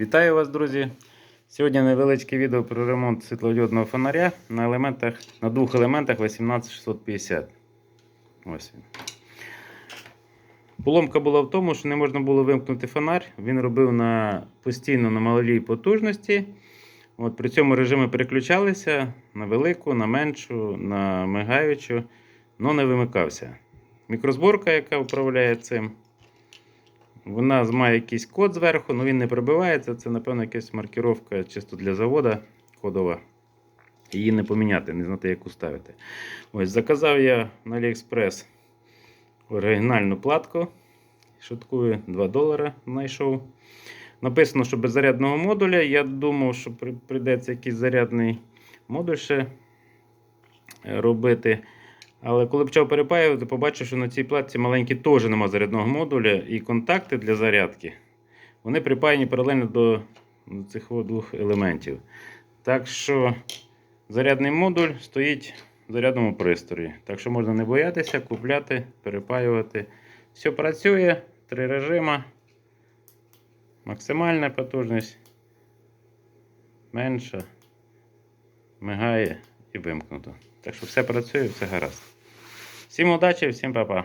Вітаю вас, друзі! Сьогодні невеличке відео про ремонт світлодіодного фонаря на, елементах, на двох елементах 18650. Ось він. Поломка була в тому, що не можна було вимкнути фонар. Він робив на, постійно на малій потужності. От, при цьому режими переключалися на велику, на меншу, на мигаючу, але не вимикався. Мікрозборка, яка управляє цим, вона має якийсь код зверху, але він не пробивається. Це, напевно, якась маркіровка чисто для завода кодова. Її не поміняти, не знати, яку ставити. Ось, заказав я на AliExpress оригінальну платку. Шуткую 2 долари знайшов. Написано, що без зарядного модуля. Я думав, що при- прийдеться якийсь зарядний модуль ще е, робити. Але коли почав перепаювати, побачив, що на цій платці маленькій теж немає зарядного модуля і контакти для зарядки. Вони припаяні паралельно до цих двох елементів. Так що зарядний модуль стоїть в зарядному пристрої. Так що можна не боятися, купляти, перепаювати. Все працює, три режима. Максимальна потужність. Менша. Мигає і вимкнуто. Так що все працює, все гаразд. Всім удачі, всім па-па.